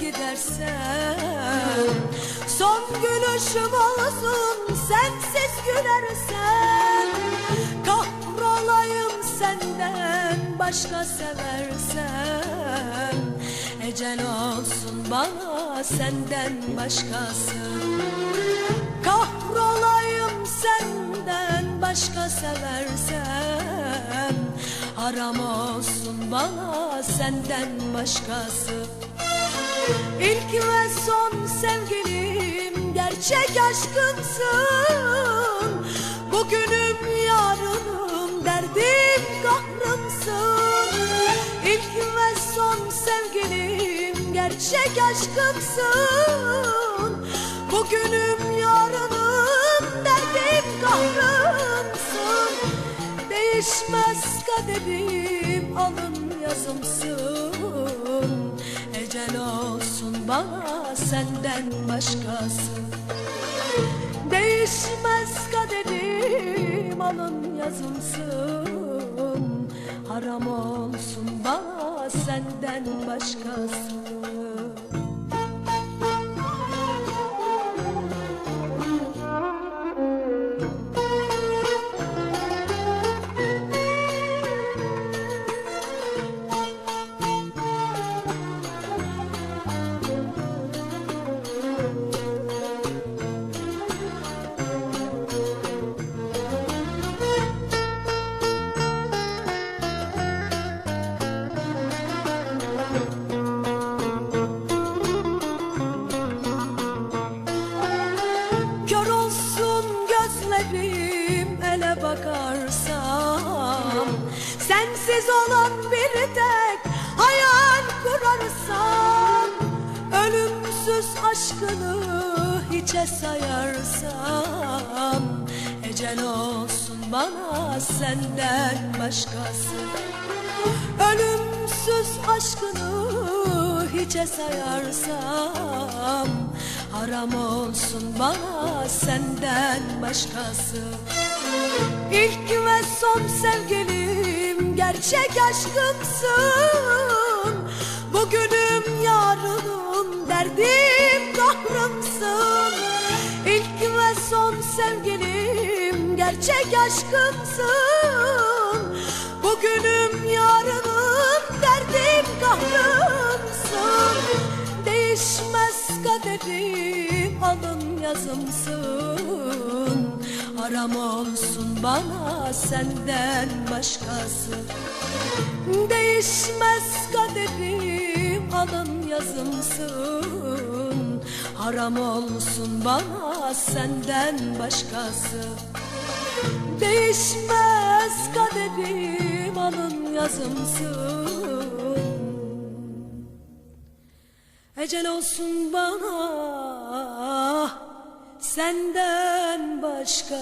gülersem Son gülüşüm olsun sensiz gülersem Kahrolayım senden başka seversem Ecel olsun bana senden başkası. Kahrolayım senden başka seversem Haram olsun bana senden başkası. İlk ve son sevgilim gerçek aşkımsın. Bugünüm yarınım derdim kahrımsın. İlk ve son sevgilim gerçek aşkımsın. Bugünüm yarınım derdim kahrımsın. Değişmez kaderim alın yazımsın. Ecel olsun bana senden başkası. Değişmez kaderim alın yazımsın. Haram olsun bana senden başkası Sensiz olan bir tek hayal kurarsam Ölümsüz aşkını hiçe sayarsam Ecel olsun bana senden başkası. Ölümsüz aşkını hiçe sayarsam Haram olsun bana senden başkası. İlk ve son sevgilim gerçek aşkımsın. Bugünüm yarınım derdim kahrımsın. İlk ve son sevgilim gerçek aşkımsın. Bugünüm yarınım derdim kahrımsın. Değişmez kaderim alın yazımsın Haram olsun bana senden başkası. Değişmez kaderim alın yazımsın. Haram olsun bana senden başkası. Değişmez kaderim alın yazımsın. Ecel olsun bana senden başkası.